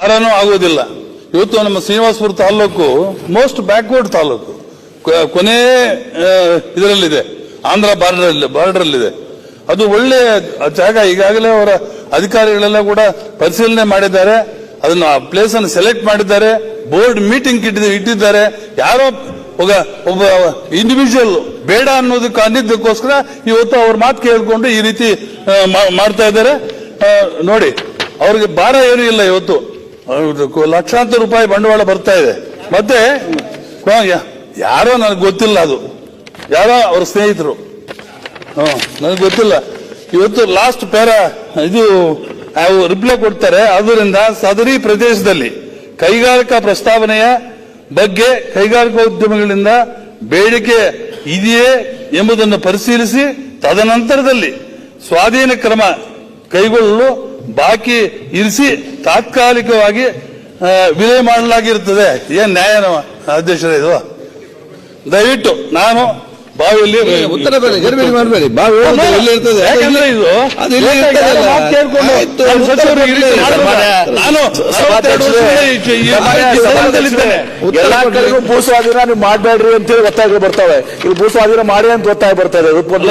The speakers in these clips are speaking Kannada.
ಭಾರನೂ ಆಗೋದಿಲ್ಲ ಇವತ್ತು ನಮ್ಮ ಶ್ರೀನಿವಾಸಪುರ ತಾಲೂಕು ಮೋಸ್ಟ್ ಬ್ಯಾಕ್ವರ್ಡ್ ತಾಲೂಕು. ಕೊನೆ ಇದರಲ್ಲಿದೆ. ಆಂಧ್ರ ಬಾರ್ಡರ್ ಬಾರ್ಡರಲ್ಲಿದೆ. ಅದು ಒಳ್ಳೆ ಜಾಗ. ಈಗಾಗಲೇ ಅವರ ಅಧಿಕಾರಿಗಳೆಲ್ಲ ಕೂಡ ಪರಿಶೀಲನೆ ಮಾಡಿದ್ದಾರೆ. ಅದನ್ನ ಪ್ಲೇಸ್ ಅನ್ನು ಸೆಲೆಕ್ಟ್ ಮಾಡಿದ್ದಾರೆ. ಬೋರ್ಡ್ ಮೀಟಿಂಗ್ ಇಟ್ಟಿದ್ದಾರೆ. ಯಾರೋ ಒಬ್ಬ ಒಬ್ಬ ಇಂಡಿವಿಜುವಲ್ ಬೇಡ ಅನ್ನೋದಕ್ಕೆ ಅಂದಿದ್ದಕ್ಕೋಸ್ಕರ ಇವತ್ತು ಅವ್ರ ಮಾತು ಕೇಳಿಕೊಂಡು ಈ ರೀತಿ ಮಾಡ್ತಾ ಇದ್ದಾರೆ. ನೋಡಿ, ಅವ್ರಿಗೆ ಭಾರ ಏನೂ ಇಲ್ಲ ಇವತ್ತು. ಲಕ್ಷಾಂತರ ರೂಪಾಯಿ ಬಂಡವಾಳ ಬರ್ತಾ ಇದೆ. ಮತ್ತೆ ಯಾರೋ ನನಗೆ ಗೊತ್ತಿಲ್ಲ ಅದು. ಯಾರೋ ಅವ್ರ ಸ್ನೇಹಿತರು. ನನಗೆ ಗೊತ್ತಿಲ್ಲ. ಇವತ್ತು ಲಾಸ್ಟ್ ಪ್ಯಾರ ಇದು ರಿಪ್ಲೈ ಕೊಡ್ತಾರೆ. ಅದರಿಂದ ಸದರಿ ಪ್ರದೇಶದಲ್ಲಿ ಕೈಗಾರಿಕಾ ಪ್ರಸ್ತಾವನೆಯ ಬಗ್ಗೆ ಕೈಗಾರಿಕಾ ಉದ್ಯಮಗಳಿಂದ ಬೇಡಿಕೆ ಇದೆಯೇ ಎಂಬುದನ್ನು ಪರಿಶೀಲಿಸಿ ತದನಂತರದಲ್ಲಿ ಸ್ವಾಧೀನ ಕ್ರಮ ಕೈಗೊಳ್ಳಲು ಬಾಕಿ ಇರಿಸಿ ತಾತ್ಕಾಲಿಕವಾಗಿ ವಿಲೇ ಮಾಡಲಾಗಿರುತ್ತದೆ. ಏನ್ ನ್ಯಾಯ ಅಧ್ಯಕ್ಷರ ಇದು ದಯವಿಟ್ಟು ನಾನು ಬಾವಿಯಲ್ಲಿ ಉತ್ತರ ಬೇಡ ಮಾಡಬೇಡಿ. ಬಾವಿ ಎಲ್ಲಿ ಇದು ಕಡೆಗೂ ಭೂ ನೀವು ಮಾಡಬೇಡ್ರಿ ಅಂತೇಳಿ ಒತ್ತಾಯ ಬರ್ತವೆ. ಇಲ್ಲಿ ಭೂಸ್ವಾಧೀನ ಮಾಡಿ ಅಂತ ಒತ್ತಾಯ ಬರ್ತಾ ಇದೆ ಅದಕ್ಕೆ ಒಂದು-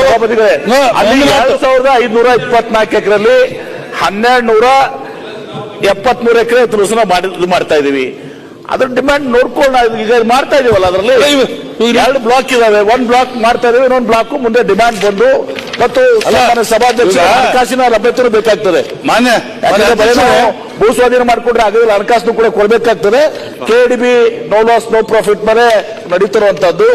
ಸಭಾಪತಿಗಳೇ ಅಲ್ಲಿ ಎರಡು ಸಾವಿರದ ಐದುನೂರ ಇಪ್ಪತ್ನಾಲ್ಕು ಎಕರೆಯಲ್ಲಿ ಹನ್ನೆರಡು ನೂರ ಎಪ್ಪತ್ಮೂರು ಎಕರೆ ತುಲಸನ ಇದು ಮಾಡ್ತಾ ಇದೀವಿ ಅದ್ರ ಡಿಮ್ಯಾಂಡ್ ನೋಡ್ಕೊಂಡು ಈಗ ಮಾಡ್ತಾ ಇದೀವಲ್ಲ ಅದರಲ್ಲಿ? ಎರಡು ಬ್ಲಾಕ್ ಇದಾವೆ. ಒಂದ್ ಬ್ಲಾಕ್ ಮಾಡ್ತಾ ಇದೀವಿ ಇನ್ನೊಂದು ಬ್ಲಾಕ್ ಮುಂದೆ ಡಿಮ್ಯಾಂಡ್ ಬಂದು ಮತ್ತು ಸಭಾಧ್ಯಕ್ಷ ಹಣಕಾಸಿನ ಲಭ್ಯತೆ ಬೇಕಾಗ್ತದೆ. ಮಾನ್ಯ ಭೂ ಸ್ವಾಧೀನ ಮಾಡ್ಕೊಂಡ್ರೆ ಆಗಲಿಲ್ಲ ಹಣಕಾಸು ಕೂಡ ಕೊಡ್ಬೇಕಾಗ್ತದೆ. KDB no loss no profit ಮೇಲೆ ನಡೀತಿರುವಂತದ್ದು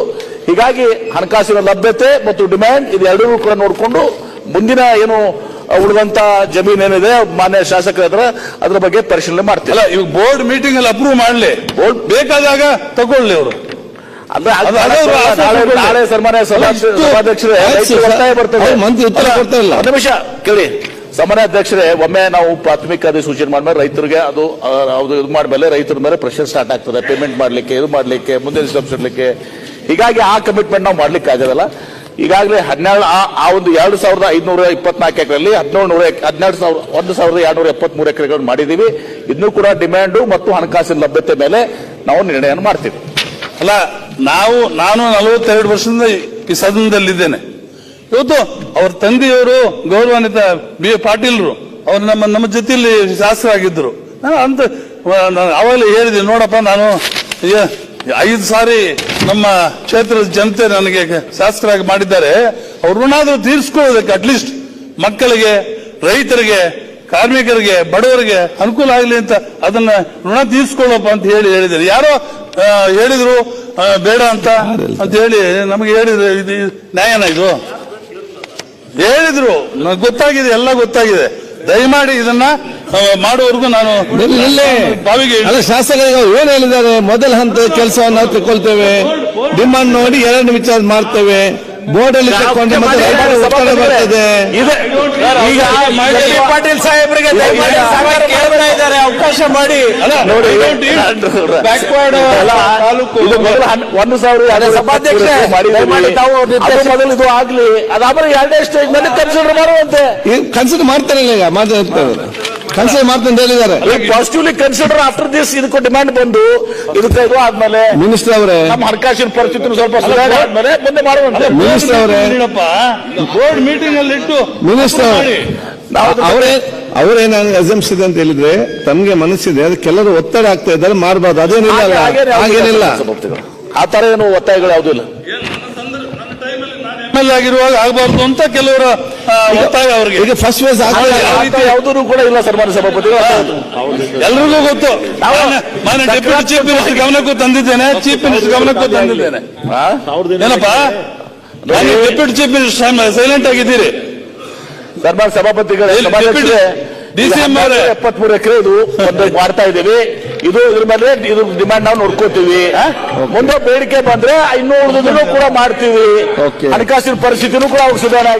ಹೀಗಾಗಿ ಹಣಕಾಸಿನ ಲಭ್ಯತೆ ಮತ್ತು ಡಿಮ್ಯಾಂಡ್ ಇದೆರಡೂ ಕೂಡ ನೋಡಿಕೊಂಡು ಮುಂದಿನ ಏನು ಉಳಿದಂತ ಜಮೀನ್ ಏನಿದೆ ಮಾನ್ಯ ಶಾಸಕರ ಹತ್ರ ಅದ್ರ ಬಗ್ಗೆ ಪರಿಶೀಲನೆ ಮಾಡ್ತೀವಿ. ಅಲ್ಲ ಇವಾಗ ಬೋರ್ಡ್ ಮೀಟಿಂಗ್ ಅಲ್ಲಿ ಅಪ್ರೂವ್ ಮಾಡ್ಲಿ. ಬೋರ್ಡ್ ಬೇಕಾದಾಗ ತಗೊಳ್ಳಿ ಅವರು ನಾಳೆ- ಸನ್ಮಾನ್ಯ ಸಭಾಧ್ಯಕ್ಷರೇ ಬರ್ತದೆ. ಒಂದು ನಿಮಿಷ ಕೇಳಿ. ಸಾಮಾನ್ಯ ಅಧ್ಯಕ್ಷರೇ, ಒಮ್ಮೆ ನಾವು ಪ್ರಾಥಮಿಕ ಅಧಿಸೂಚನೆ ಮಾಡಿದ್ಮೇಲೆ ರೈತರಿಗೆ ಅದು ಅದು ಇದು ಮಾಡಿದ್ಮೇಲೆ ರೈತರ ಮೇಲೆ ಪ್ರೆಷರ್ ಸ್ಟಾರ್ಟ್ ಆಗ್ತದೆ. ಪೇಮೆಂಟ್ ಮಾಡ್ಲಿಕ್ಕೆ, ಇದು ಮಾಡ್ಲಿಕ್ಕೆ ಮುಂದೆ ಇಡ್ಲಿಕ್ಕೆ ಹೀಗಾಗಿ ಆ ಕಮಿಟ್ಮೆಂಟ್ ನಾವು ಮಾಡ್ಲಿಕ್ಕೆ ಆಗೋದಲ್ಲ. ಈಗಾಗಲೇ ಹನ್ನೆರಡು, ಆ ಒಂದು ಎರಡು ಸಾವಿರದ ಐದುನೂರ ಇಪ್ಪತ್ನಾಲ್ಕು ಎಕರೆಯಲ್ಲಿ ಹದಿನೇಳು ನೂರ ಹದಿನೆರಡು ಸಾವಿರ, ಒಂದು ಸಾವಿರದ ಎರಡುನೂರ ಎಪ್ಪತ್ಮೂರು ಎಕರೆಗಳನ್ನು ಮಾಡಿದ್ದೀವಿ. ಇನ್ನೂ ಕೂಡ ಡಿಮ್ಯಾಂಡು ಮತ್ತು ಹಣಕಾಸಿನ ಲಭ್ಯತೆ ಮೇಲೆ ನಾವು ನಿರ್ಣಯ ಮಾಡ್ತೀವಿ. ಅಲ್ಲ, ನಾವು, ನಾನು ನಲವತ್ತೆರಡು ವರ್ಷದಿಂದ ಈ ಸದನದಲ್ಲಿದ್ದೇನೆ ಇವತ್ತು ಅವ್ರ ತಂದೆಯವರು ಗೌರವಾನ್ವಿತ ಬಿ ಎ ಪಾಟೀಲ್ರು ಅವ್ರು ನಮ್ಮ ನಮ್ಮ ಜೊತೆಯಲ್ಲಿ ಶಾಸಕರಾಗಿದ್ದರು. ನಾನು ಅಂತ ನಾನು ಅವಾಗಲೇ ಹೇಳಿದೆ ನೋಡಪ್ಪ ನಾನು ಐದು ಸಾರಿ ನಮ್ಮ ಕ್ಷೇತ್ರದ ಜನತೆ ನನಗೆ ಶಾಸಕರಾಗಿ ಮಾಡಿದ್ದಾರೆ. ಅವ್ರನ್ನಾದ್ರೂ ತೀರಿಸ್ಕೊಳ್ಳೋದಕ್ಕೆ ಅಟ್ಲೀಸ್ಟ್ ಮಕ್ಕಳಿಗೆ ರೈತರಿಗೆ ಕಾರ್ಮಿಕರಿಗೆ ಬಡವರಿಗೆ ಅನುಕೂಲ ಆಗಲಿ ಅಂತ ಅದನ್ನ ಋಣ ತೀರಿಸ್ಕೊಳ್ಳಪ್ಪ ಅಂತ ಹೇಳಿ ಹೇಳಿದ್ರು ಯಾರೋ ಹೇಳಿದ್ರು ಬೇಡ ಅಂತ ಅಂತ ಹೇಳಿ ನಮಗೆ ಹೇಳಿದ್ರು ಇದು ನ್ಯಾಯನ ಇದು? ಹೇಳಿದ್ರು. ನನಗೆ ಗೊತ್ತಾಗಿದೆ ಎಲ್ಲ ಗೊತ್ತಾಗಿದೆ. ದಯಮಾಡಿ ಇದನ್ನ ಮಾಡುವವರೆಗೂ ನಾನು. ಬಾವಿಗೆ ಶಾಸಕರಿಗೆ ಏನ್ ಹೇಳಿದ್ದಾರೆ? ಮೊದಲ ಹಂತದ ಕೆಲಸವನ್ನು ನಾವು ತಗೊಳ್ತೇವೆ ಡಿಮಾಂಡ್ ನೋಡಿ ಎರಡು ವಿಚಾರ ಮಾಡ್ತೇವೆ. ಬೋರ್ಡ್ ಅಲ್ಲಿ ತಗೊಂಡು ಮತ್ತೆ ಬರ್ತದೆ. ಇದೆ. ಈಗ ಪಾಟೀಲ್ ಸಾಹೇಬರಿಗೆ ದಯಮಾಡಿ ಸಹಕಾರ ಕೇಳ್ತಾ ಇದ್ದಾರೆ ಅವಕಾಶ ಮಾಡಿ. ನೋಡಿ ತಾಲೂಕು. ಹನ್- ಒಂದು ಸಾವಿರ ಮೊದಲು ಇದು ಆಗ್ಲಿ. ಅದಾದ್ರೆ ಎರಡನೇ ಸ್ಟೇಜ್ನಲ್ಲಿ ಕನ್ಸಿಡರ್ ಮಾಡುವಂತೆ. ಕನ್ಸಿಡರ್ ಮಾಡ್ತಾರಲ್ಲ ಈಗ? ಮಾತಾಡ್ತಾರೆ ಕನ್ಸಿಡರ್ ಮಾಡ್ತಾರೆ ಅಂತ ಹೇಳಿದ್ದಾರೆ. ಪಾಸಿಟಿವ್ಲಿ ಕನ್ಸಿಡರ್ ಆಫ್ಟರ್ ದಿಸ್ ಇದಕ್ಕೂ ಡಿಮ್ಯಾಂಡ್ ಬಂದು ಇದಕ್ಕೆ ಇದು ಆದ್ಮೇಲೆ ಮಿನಿಸ್ಟರ್ ಅವರೇ. ನಮ್ಮ ಹಣಕಾಸಿನ ಪರಿಸ್ಥಿತಿ ಸ್ವಲ್ಪ ಆದ್ಮೇಲೆ ಮುಂದೆ ಮಾಡುವಂತೆ. ಮಿನಿಸ್ಟರ್ ಅವರೇ. ಬೋರ್ಡ್ ಮೀಟಿಂಗ್ ಅಲ್ಲಿ ಇಟ್ಟು ಮಿನಿಸ್ಟರ್. ಅವರೇ ಅವರೇನ ಇದೆ ಅಂತ ಹೇಳಿದ್ರೆ ತಮಗೆ ಮನಸ್ಸಿದೆ ಅದಕ್ಕೆ ಕೆಲವರು ಒತ್ತಡ ಆಗ್ತಾ ಇದ್ದಾರೆ ಮಾಡಬಾರ್ದು ಅದೇನಿಲ್ಲ ಅಲ್ಲ? ಹಾಗೇನಿಲ್ಲ. ಸಭಾಪತಿಗಳು. ಆ ತರ ಏನು ಒತ್ತಾಯಗಳು ಯಾವುದೂ ಇಲ್ಲ. ಎಂ ಎಲ್ ಆಗಿರುವಾಗ ಆಗಬಾರ್ದು ಅಂತ ಕೆಲವರ ಆ, ಒತ್ತಾಯ ಅವ್ರಿಗೆ. ಈಗ ಫಸ್ಟ್ ಫೇಸ್ ಆಗ್ತಾ ಯಾವುದೂ ಕೂಡ ಇಲ್ಲ ಸನ್ಮಾನ್ಯ ಸಭಾಪತಿಗಳು. ಎಲ್ರಿಗೂ ಗೊತ್ತು. ನಾನು ಡೆಪ್ಯೂಟಿ ಚೀಫ್ ಮಿನಿಸ್ಟರ್ ಗಮನಕ್ಕೂ ತಂದಿದ್ದೇನೆ ಚೀಫ್ ಮಿನಿಸ್ಟರ್ ಗಮನಕ್ಕೂ ತಂದಿದ್ದೇನೆ. ಏನಪ್ಪ? ನಾನು ಡೆಪ್ಯೂಟಿ ಚೀಫ್ ಮಿನಿಸ್ಟರ್ ಸೈಲೆಂಟ್ ಆಗಿದ್ದೀರಿ. ಸನ್ಮಾನ್ಯ ಸಭಾಪತಿಗಳೇ ಅವರೇ. ಎಪ್ಪತ್ಮೂರು ಎಕರೆ ಇದು ಮಾಡ್ತಾ ಇದ್ದೀವಿ ಇದು ಇದ್ರ ಮೇಲೆ ಇದು ಡಿಮ್ಯಾಂಡ್ ನಾವು ನೋಡ್ಕೋತೀವಿ ಮುಂದೆ ಬೇಡಿಕೆ ಬಂದ್ರೆ ಇನ್ನೂ ಉಳಿದ್ರು ಕೂಡ ಮಾಡ್ತೀವಿ. ಹಣಕಾಸಿನ ಪರಿಸ್ಥಿತಿನೂ ಕೂಡ ಅವಾಗ ಸುಧಾರಣೆ